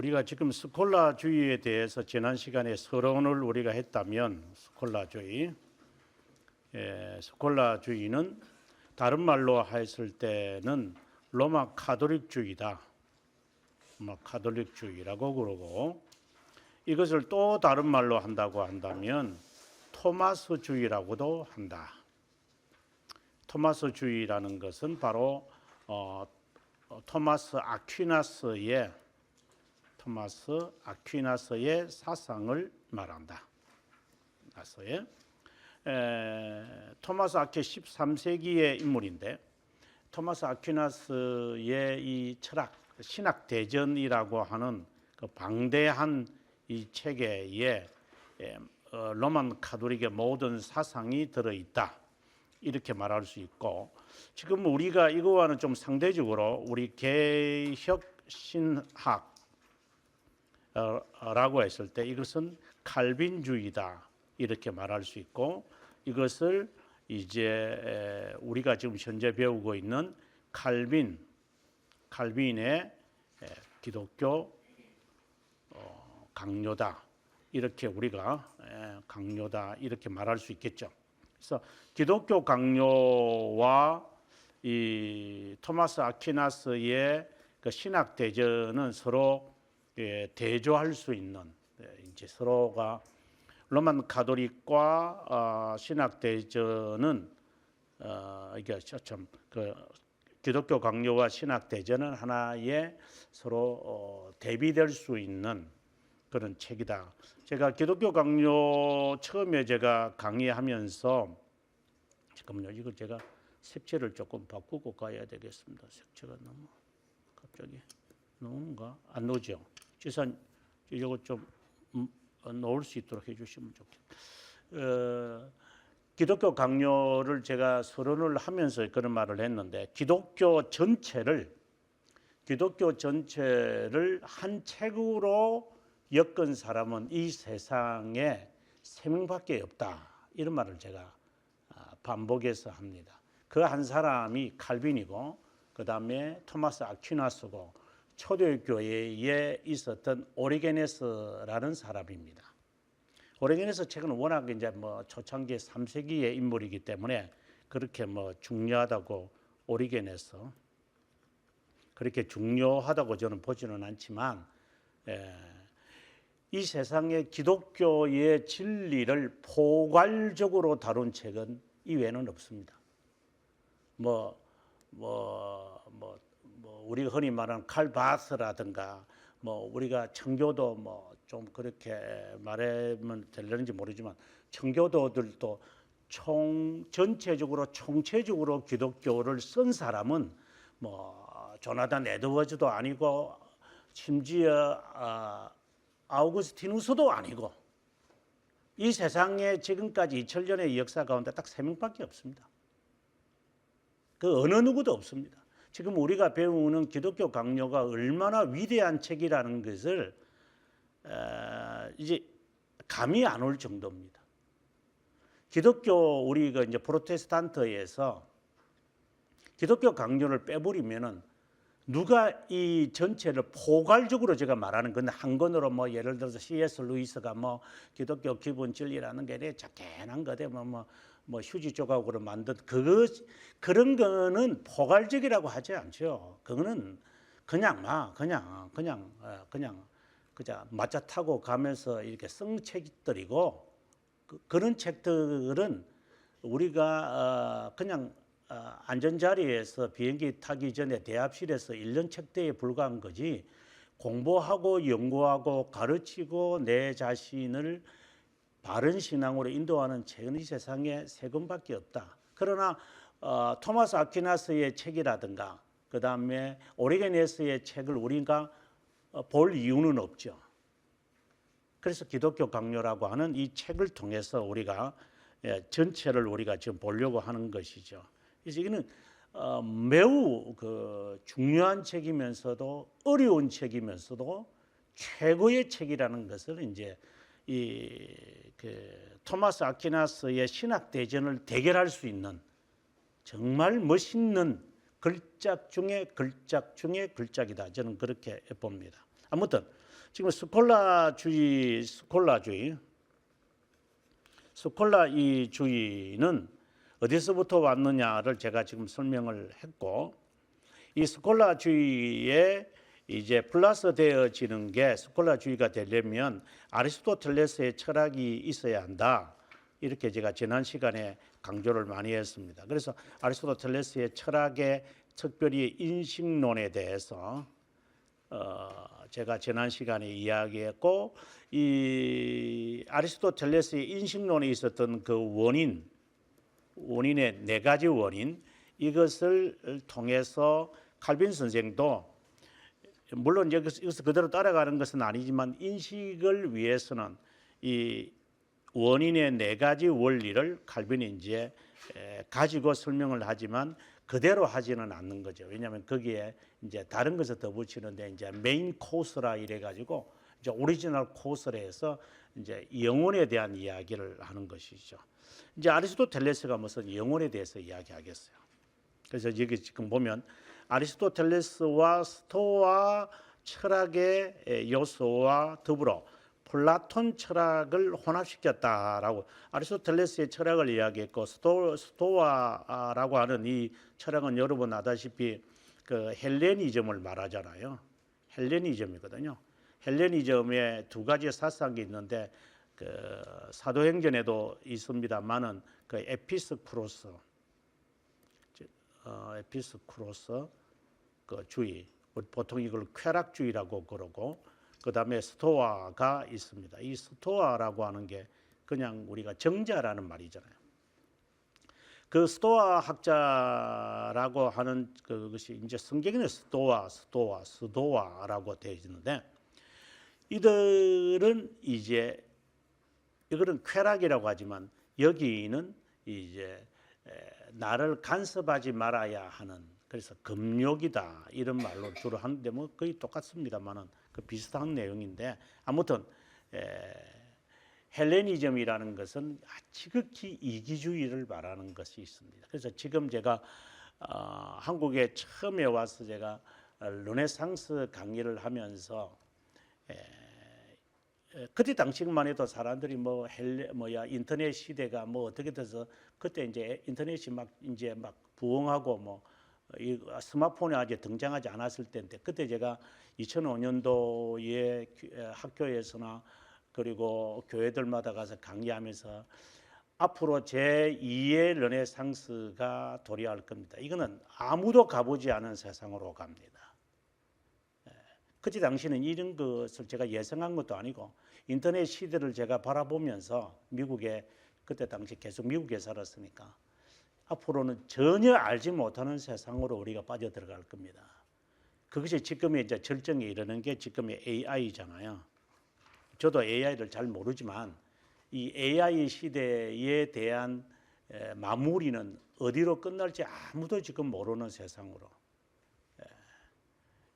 우리가 지금 스콜라주의에 대해서 지난 시간에 서론을 우리가 했다면 스콜라주의, 예, 스콜라주의는 다른 말로 했을 때는 로마 카톨릭주의다. 로마 카톨릭주의라고 그러고 이것을 또 다른 말로 한다고 한다면 토마스주의라고도 한다. 토마스주의라는 것은 바로 어, 어, 토마스 아퀴나스의 토마스 아퀴나스의 사상을 말한다. 나서의 에, 토마스 아퀴 13세기의 인물인데 토마스 아퀴나스의 이 철학 신학 대전이라고 하는 그 방대한 이 체계에 에, 어, 로만 카톨릭의 모든 사상이 들어 있다. 이렇게 말할 수 있고 지금 우리가 이거와는 좀 상대적으로 우리 개혁 신학 어, 라고 했을 때 이것은 칼빈주의다. 이렇게 말할 수 있고 이것을 이제 에, 우리가 지금 현재 배우고 있는 칼빈 칼빈의 에, 기독교 어, 강요다. 이렇게 우리가 에, 강요다. 이렇게 말할 수 있겠죠. 그래서 기독교 강요와 이 토마스 아퀴나스의 그 신학 대전은 서로 예, 대조할 수 있는 예, 이제 서로가 로만 가톨릭과 어, 신학 대전은 어, 이게 참그 기독교 강요와 신학 대전은 하나의 서로 어, 대비될 수 있는 그런 책이다. 제가 기독교 강요 처음에 제가 강의하면서 잠깐만요. 이거 제가 색채를 조금 바꾸고 가야 되겠습니다. 색채가 너무 갑자기 너무가 안 나오죠. 지산 이거 좀 음, 어, 수 있도록 해주시면 좋겠. 어, 기독교 강요를 제가 서론을 하면서 그런 말을 했는데 기독교 전체를 기독교 전체를 한 책으로 엮은 사람은 이 세상에 세 명밖에 없다. 이런 말을 제가 아, 반복해서 합니다. 그 한 사람이 칼빈이고 그 다음에 토마스 아퀴나스고 초대교회에 있었던 오리게네스라는 사람입니다. 오리게네스 책은 워낙 이제 뭐 초창기 3세기의 인물이기 때문에 그렇게 뭐 중요하다고 오리게네스 그렇게 중요하다고 저는 보지는 않지만 에, 이 세상의 기독교의 진리를 포괄적으로 다룬 책은 이외에는 없습니다. 뭐, 뭐, 뭐, 뭐 우리가 흔히 말하는 칼바스라든가 뭐 우리가 청교도 뭐 좀 그렇게 말하면 될는지 모르지만 청교도들도 총 전체적으로 총체적으로 기독교를 쓴 사람은 뭐 조나단 에드워즈도 아니고 심지어 아, 아우구스티누스도 아니고 이 세상에 지금까지 2000년의 역사 가운데 딱 세 명밖에 없습니다. 그 어느 누구도 없습니다. 지금 우리가 배우는 기독교 강요가 얼마나 위대한 책이라는 것을 어, 이제 감이 안 올 정도입니다. 기독교 우리가 이제 프로테스탄트에서 기독교 강요를 빼버리면은 누가 이 전체를 포괄적으로 제가 말하는 건데 한 권으로 뭐 예를 들어서 C.S. 루이스가 뭐 기독교 기본 진리라는 게 이래 작게난 거대 뭐, 뭐, 뭐 휴지 조각으로 만든 그거 그런 거는 포괄적이라고 하지 않죠. 그거는 그냥 막 그냥 그냥 어, 그냥 그자 맞자 타고 가면서 이렇게 쓴 책들이고 그, 그런 책들은 우리가 어, 그냥 어, 안전자리에서 비행기 타기 전에 대합실에서 1년 책대에 불과한 거지 공부하고 연구하고 가르치고 내 자신을 바른 신앙으로 인도하는 책은 이 세상에 세 권밖에 없다. 그러나 어, 토마스 아퀴나스의 책이라든가 그 다음에 오리게네스의 책을 우리가 어, 볼 이유는 없죠. 그래서 기독교 강요라고 하는 이 책을 통해서 우리가 예, 전체를 우리가 지금 보려고 하는 것이죠. 그래서 이거는 어, 매우 그 중요한 책이면서도 어려운 책이면서도 최고의 책이라는 것을 이제 이 그 토마스 아퀴나스의 신학 대전을 대결할 수 있는 정말 멋있는 글작 중에 글작 중에 글작이다. 저는 그렇게 봅니다. 아무튼 지금 스콜라주의, 스콜라주의, 스콜라 이 주의는 어디서부터 왔느냐를 제가 지금 설명을 했고 이 스콜라주의에 이제 플러스 되어지는 게 스콜라주의가 되려면 아리스토텔레스의 철학이 있어야 한다. 이렇게 제가 지난 시간에 강조를 많이 했습니다. 그래서 아리스토텔레스의 철학의 특별히 인식론에 대해서 어, 제가 지난 시간에 이야기했고 이 아리스토텔레스의 인식론에 있었던 그 원인 원인의 네 가지 원인 이것을 통해서 칼빈 선생도 물론 여기서 그대로 따라가는 것은 아니지만 인식을 위해서는 이 원인의 네 가지 원리를 칼빈이 이제 에, 가지고 설명을 하지만 그대로 하지는 않는 거죠. 왜냐하면 거기에 이제 다른 것을 더 붙이는데 이제 메인 코스라 이래 가지고 이제 오리지널 코스라 해서 이제 영혼에 대한 이야기를 하는 것이죠. 이제 아리스토텔레스가 무슨 영혼에 대해서 이야기하겠어요. 그래서 여기 지금 보면 아리스토텔레스와 스토아 철학의 요소와 더불어 플라톤 철학을 혼합시켰다라고 아리스토텔레스의 철학을 이야기했고 스토, 스토아라고 하는 이 철학은 여러분 아다시피 그 헬레니즘을 말하잖아요. 헬레니즘이거든요. 헬레니즘에 두 가지 사상이 있는데 그 사도행전에도 있습니다만은 그 에피스크로스 어, 에피스크로스 그 주의 보통 이걸 쾌락주의라고 그러고 그 다음에 스토아가 있습니다. 이 스토아라고 하는 게 그냥 우리가 정자라는 말이잖아요. 그 스토아 학자라고 하는 그것이 이제 성경에는 스토아, 스토아, 스도아라고 되어 있는데 이들은 이제 이거는 쾌락이라고 하지만 여기는 이제 에, 나를 간섭하지 말아야 하는 그래서 금욕이다 이런 말로 주로 하는데 뭐 거의 똑같습니다만은 그 비슷한 내용인데 아무튼 에, 헬레니즘이라는 것은 지극히 이기주의를 말하는 것이 있습니다. 그래서 지금 제가 어, 한국에 처음에 와서 제가 르네상스 강의를 하면서 에, 에, 그때 당시만 해도 사람들이 뭐 헬레 뭐야 인터넷 시대가 뭐 어떻게 돼서 그때 이제 인터넷이 막 이제 막 부흥하고 뭐 이 스마트폰이 아직 등장하지 않았을 때인데 그때 제가 2005년도에 학교에서나 그리고 교회들마다 가서 강의하면서 앞으로 제 2의 르네상스가 도래할 겁니다. 이거는 아무도 가보지 않은 세상으로 갑니다. 예. 그때 당시는 이런 것을 제가 예상한 것도 아니고 인터넷 시대를 제가 바라보면서 미국에 그때 당시 계속 미국에 살았으니까 앞으로는 전혀 알지 못하는 세상으로 우리가 빠져들어갈 겁니다. 그것이 지금의 이제 절정에 이르는 게 지금의 AI잖아요. 저도 AI를 잘 모르지만 이 AI 시대에 대한 에, 마무리는 어디로 끝날지 아무도 지금 모르는 세상으로 에,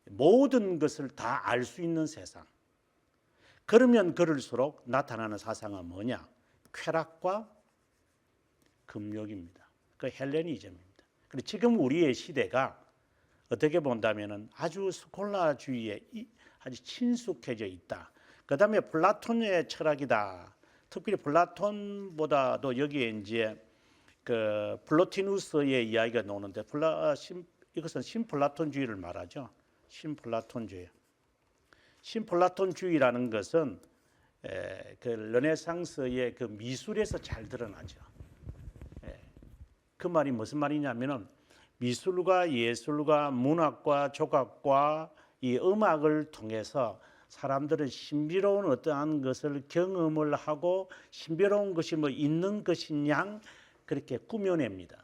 모든 것을 다 알 수 있는 세상. 그러면 그럴수록 나타나는 사상은 뭐냐? 쾌락과 금욕입니다. 그 헬레니즘입니다. 그리고 지금 우리의 시대가 어떻게 본다면은 아주 스콜라주의에 아주 친숙해져 있다. 그 다음에 플라톤의 철학이다. 특별히 플라톤보다도 여기에 이제 그 플로티누스의 이야기가 나오는데 플라 신, 이것은 신플라톤주의를 말하죠. 신플라톤주의. 신플라톤주의라는 것은 에, 그 르네상스의 그 미술에서 잘 드러나죠. 에, 그 말이 무슨 말이냐면은 미술과 예술과 문학과 조각과 이 음악을 통해서 사람들은 신비로운 어떠한 것을 경험을 하고 신비로운 것이 뭐 있는 것이냐 그렇게 꾸며냅니다.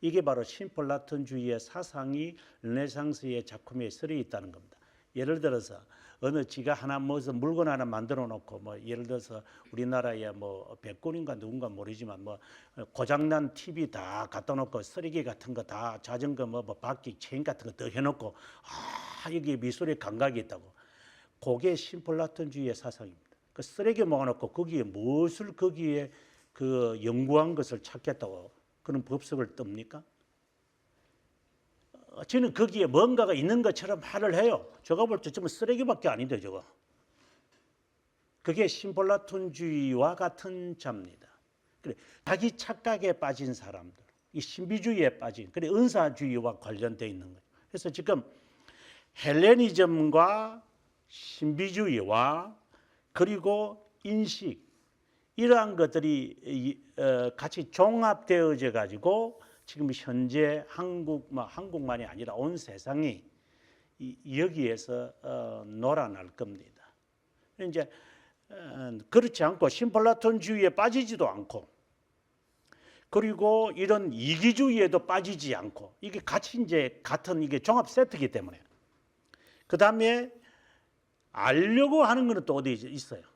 이게 바로 신플라톤주의의 사상이 르네상스의 작품에 쓰여 있다는 겁니다. 예를 들어서 어느 지가 하나 무슨 물건 하나 만들어 놓고 뭐 예를 들어서 우리나라에 뭐 백군인가 누군가 모르지만 뭐 고장난 TV 다 갖다 놓고 쓰레기 같은 거 다 자전거 뭐, 뭐 바퀴 체인 같은 거 더 해놓고 아 여기 미술의 감각이 있다고 그게 신플라톤주의의 사상입니다. 그 쓰레기 모아놓고 거기에 무엇을 거기에 그 연구한 것을 찾겠다고 그런 법석을 뜹니까? 어, 저는 거기에 뭔가가 있는 것처럼 말을 해요. 제가 볼때 정말 쓰레기밖에 아닌데 저거. 그게 심볼라톤주의와 같은 자입니다. 그래 자기 착각에 빠진 사람들, 이 신비주의에 빠진 그래 은사주의와 관련돼 있는 거예요. 그래서 지금 헬레니즘과 신비주의와 그리고 인식 이러한 것들이 이, 어, 같이 종합되어져 가지고 지금 현재 한국 뭐 한국만이 아니라 온 세상이 이, 여기에서 어, 놀아날 겁니다. 이제 어, 그렇지 않고 심플라톤주의에 빠지지도 않고 그리고 이런 이기주의에도 빠지지 않고 이게 같이 이제 같은 이게 종합 세트이기 때문에 그 다음에 알려고 하는 것은 또 어디 있어요?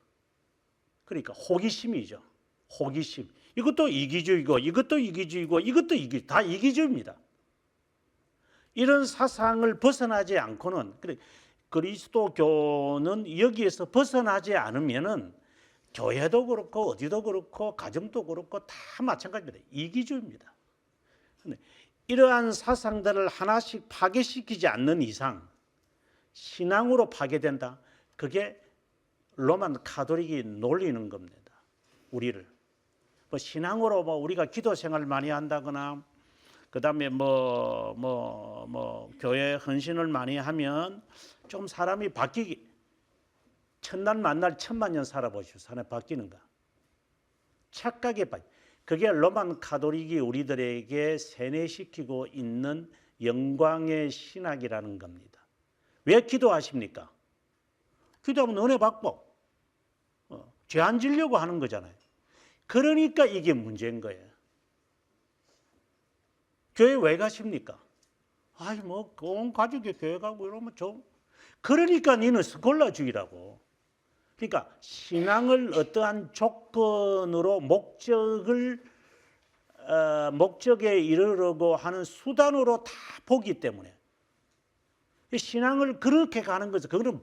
그러니까 호기심이죠. 호기심. 이것도 이기주의고 이것도 이기주의고 이것도 이기 다 이기주의입니다. 이런 사상을 벗어나지 않고는 그리스도교는 여기에서 벗어나지 않으면은 교회도 그렇고 어디도 그렇고 가정도 그렇고 다 마찬가지입니다. 이기주의입니다. 이러한 사상들을 하나씩 파괴시키지 않는 이상 신앙으로 파괴된다. 그게 로만 카톨릭이 놀리는 겁니다. 우리를 뭐 신앙으로 뭐 우리가 기도 생활 많이 한다거나 그다음에 뭐 뭐 뭐 교회 헌신을 많이 하면 좀 사람이 바뀌기 첫날 만날 천만 년 살아보시오. 사람이 바뀌는가? 착각에 빠지. 그게 로만 카톨릭이 우리들에게 세뇌시키고 있는 영광의 신학이라는 겁니다. 왜 기도하십니까? 기도하면 은혜 받고 어, 죄 안 지려고 하는 거잖아요. 그러니까 이게 문제인 거예요. 교회 왜 가십니까? 아이 뭐온 가족이 교회 가고 이러면 좀 그러니까 니는 스콜라주의라고. 그러니까 신앙을 어떠한 조건으로 목적을 어, 목적에 이르려고 하는 수단으로 다 보기 때문에 신앙을 그렇게 가는 것은 그거는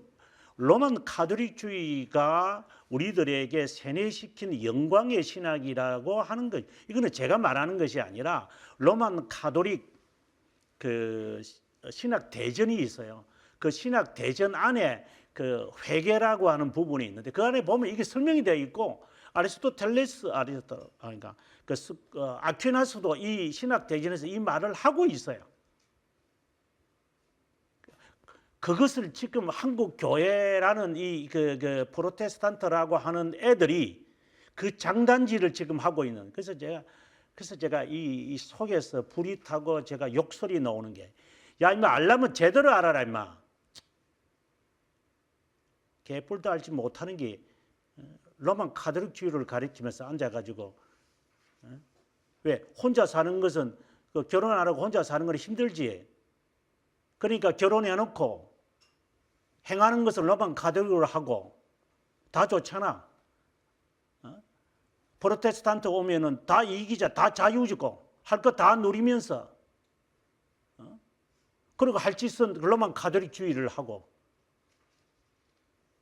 로만 카톨릭주의가 우리들에게 세뇌시킨 영광의 신학이라고 하는 것. 이거는 제가 말하는 것이 아니라 로만 카톨릭 그 신학 대전이 있어요. 그 신학 대전 안에 그 회계라고 하는 부분이 있는데 그 안에 보면 이게 설명이 되어 있고 아리스토텔레스 아리스토 그러니까 그 스- 어, 아퀴나스도 이 신학 대전에서 이 말을 하고 있어요. 그것을 지금 한국 교회라는 이그 그 프로테스탄트라고 하는 애들이 그 장단지를 지금 하고 있는. 그래서 제가 그래서 제가 이, 이 속에서 불이 타고 제가 욕설이 나오는 게, 야 임마 알라면 제대로 알아라 임마. 개뿔도 알지 못하는 게 어, 로만 카톨릭주의를 가리키면서 앉아가지고 어? 왜 혼자 사는 것은 그 결혼 안 하고 혼자 사는 건 힘들지. 그러니까 결혼해놓고 행하는 것을 로만 카톨릭으로 하고 다 좋잖아. 어? 프로테스탄트 오면은 다 이기자, 다 자유주고 할 거 다 누리면서 어? 그리고 할 짓은 로만 카톨릭주의를 하고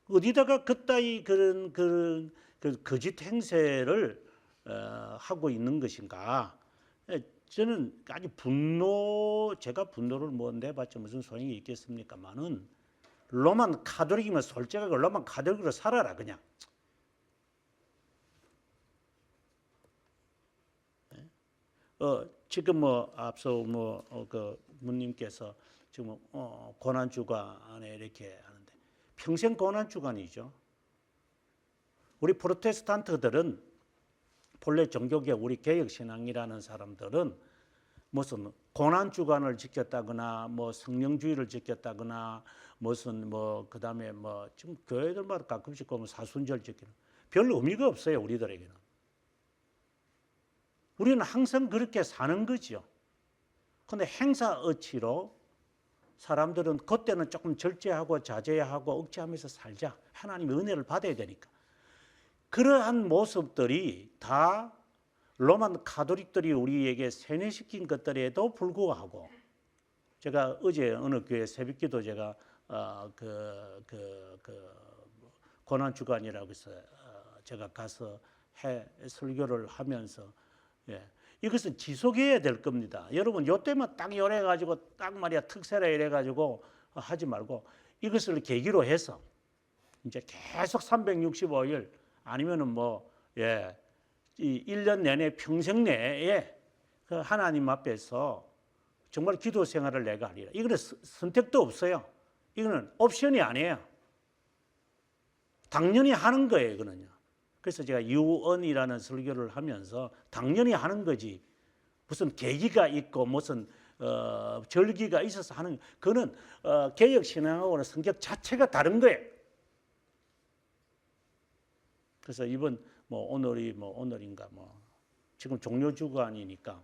어디다가 그따위 그런 그런 그 거짓 행세를 어, 하고 있는 것인가? 에, 저는 아주 분노 제가 분노를 뭐 내봤자 무슨 소용이 있겠습니까만은 로만 카톨릭이면 솔직하게 로만 카톨릭으로 살아라 그냥. 어, 지금 뭐 앞서 뭐그 문님께서 지금 어, 고난 주간에 이렇게 하는데 평생 고난 주간이죠. 우리 프로테스탄트들은 본래 종교계 우리 개혁 신앙이라는 사람들은 무슨 고난 주간을 지켰다거나 뭐 성령주의를 지켰다거나 무슨 뭐 그다음에 뭐 지금 교회들마다 가끔씩 보면 사순절 지키는 별 의미가 없어요 우리들에게는. 우리는 항상 그렇게 사는 거죠. 근데 행사 어치로 사람들은 그때는 조금 절제하고 자제하고 억제하면서 살자. 하나님의 은혜를 받아야 되니까. 그러한 모습들이 다 로만 카톨릭들이 우리에게 세뇌시킨 것들에도 불구하고 제가 어제 어느 교회 새벽기도 제가 어, 그, 그, 그 고난 주간이라고 해서 어, 제가 가서 해 설교를 하면서 예, 이것은 지속해야 될 겁니다. 여러분 요 때만 딱 요래 가지고 딱 말이야 특세라 이래 가지고 하지 말고 이것을 계기로 해서 이제 계속 365일 아니면은 뭐 예. 이 1년 내내 평생 내에 그 하나님 앞에서 정말 기도 생활을 내가 하리라. 이거는 스- 선택도 없어요. 이거는 옵션이 아니에요. 당연히 하는 거예요, 이거는요. 그래서 제가 유언이라는 설교를 하면서 당연히 하는 거지. 무슨 계기가 있고 무슨 어, 절기가 있어서 하는 그는 어, 개혁 신앙하고는 성격 자체가 다른 거예요. 그래서 이번 뭐 오늘이 뭐 오늘인가 뭐 지금 종료 주간이니까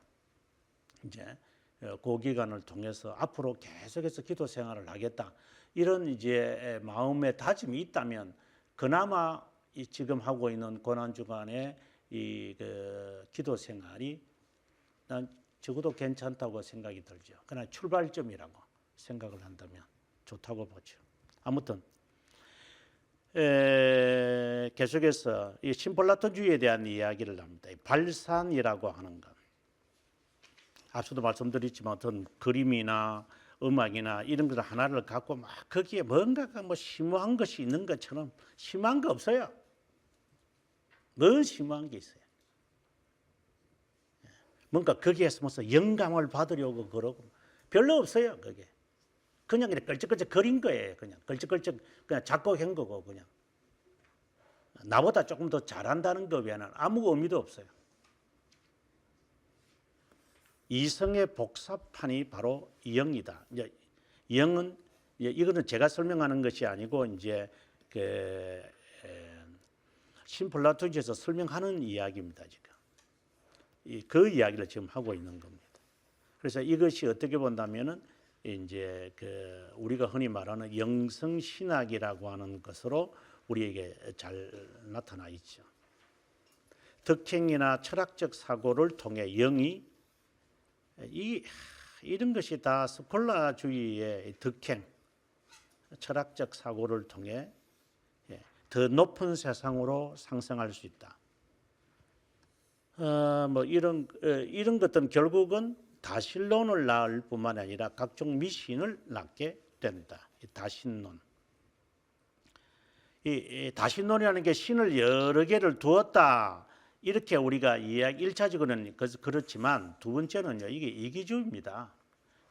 이제 어, 그 기간을 통해서 앞으로 계속해서 기도 생활을 하겠다 이런 이제 마음의 다짐이 있다면 그나마 이 지금 하고 있는 고난 주간의 이그 기도 생활이 난 적어도 괜찮다고 생각이 들죠. 그러나 출발점이라고 생각을 한다면 좋다고 보죠. 아무튼 에, 계속해서 이 심플라톤주의에 대한 이야기를 합니다. 이 발산이라고 하는 것. 앞서도 말씀드렸지만 어떤 그림이나 음악이나 이런 것 하나를 갖고 막 거기에 뭔가가 뭐 심오한 것이 있는 것처럼 심한 거 없어요. 뭔 심오한 게 있어요. 예. 뭔가 거기에서 무슨 영감을 받으려고 그러고 별로 없어요. 그게 그냥 그냥 걸쩍걸쩍 그린 거예요. 그냥 걸쩍걸쩍 그냥 작곡한 거고 그냥 나보다 조금 더 잘한다는 것 외에는 아무 의미도 없어요. 이성의 복사판이 바로 영이다. 이제 영은 이제 이거는 제가 설명하는 것이 아니고 이제 그 에, 신플라토지에서 설명하는 이야기입니다. 지금 이, 그 이야기를 지금 하고 있는 겁니다. 그래서 이것이 어떻게 본다면은 이제 그 우리가 흔히 말하는 영성 신학이라고 하는 것으로 우리에게 잘 나타나 있죠. 덕행이나 철학적 사고를 통해 영이 이 이런 것이 다 스콜라주의의 덕행, 철학적 사고를 통해 예, 더 높은 세상으로 상승할 수 있다. 어, 뭐 이런 어, 이런 것들은 결국은 다신론을 낳을 뿐만 아니라 각종 미신을 낳게 된다. 이 다신론. 이, 이 다신론이라는 게 신을 여러 개를 두었다. 이렇게 우리가 이야기 일차적으로는 그- 그렇지만 두 번째는요. 이게 이기주의입니다.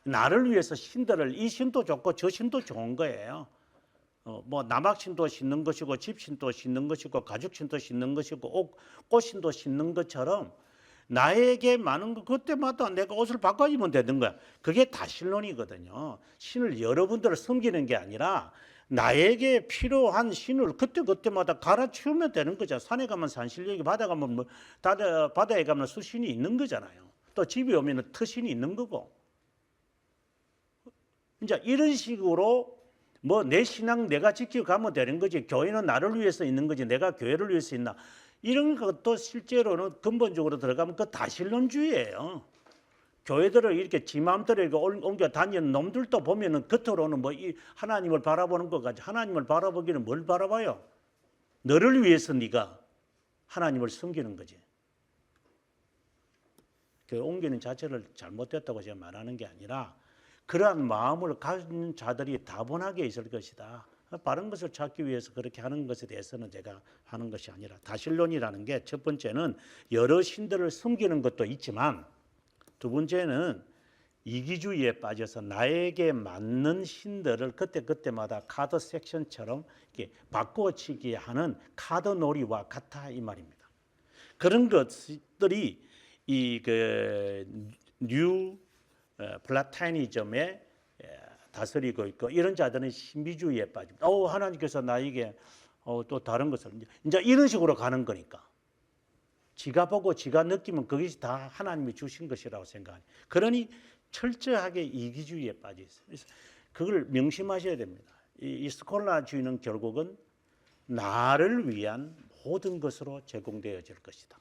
나를 위해서 신들을 이 신도 좋고 저 신도 좋은 거예요. 어, 뭐 남학신도 신는 것이고 집신도 신는 것이고 가죽신도 신는 것이고 옷, 꽃신도 신는 것처럼 나에게 많은 거 그때마다 내가 옷을 바꿔주면 되는 거야. 그게 다 신론이거든요. 신을 여러분들을 섬기는 게 아니라 나에게 필요한 신을 그때 그때마다 갈아치우면 되는 거죠. 산에 가면 산신령이 바다 가면 뭐 바다, 바다에 가면 수신이 있는 거잖아요. 또 집에 오면 터신이 있는 거고. 이제 이런 식으로 뭐 내 신앙 내가 지켜가면 되는 거지. 교회는 나를 위해서 있는 거지. 내가 교회를 위해서 있나. 이런 것도 실제로는 근본적으로 들어가면 그 다신론주의예요. 교회들을 이렇게 지 마음대로 이렇게 옮- 옮겨 다니는 놈들도 보면은 겉으로는 뭐 이 하나님을 바라보는 것 같지. 하나님을 바라보기는 뭘 바라봐요? 너를 위해서 네가 하나님을 섬기는 거지. 그 옮기는 자체를 잘못됐다고 제가 말하는 게 아니라 그러한 마음을 가진 자들이 다분하게 있을 것이다. 바른 것을 찾기 위해서 그렇게 하는 것에 대해서는 제가 하는 것이 아니라 다신론이라는 게 첫 번째는 여러 신들을 숨기는 것도 있지만 두 번째는 이기주의에 빠져서 나에게 맞는 신들을 그때 그때마다 카드 섹션처럼 이렇게 바꿔치기 하는 카드 놀이와 같아 이 말입니다. 그런 것들이 이그뉴 어, 플라타니즘에 에, 다스리고 있고 이런 자들은 신비주의에 빠집니다. 어 하나님께서 나에게 어, 또 다른 것을 이제- 이런 식으로 가는 거니까 지가 보고 지가 느끼면 그것이 다 하나님이 주신 것이라고 생각하니 그러니 철저하게 이기주의에 빠져 있어요. 그걸 명심하셔야 됩니다. 이, 이 스콜라주의는 결국은 나를 위한 모든 것으로 제공되어질 것이다.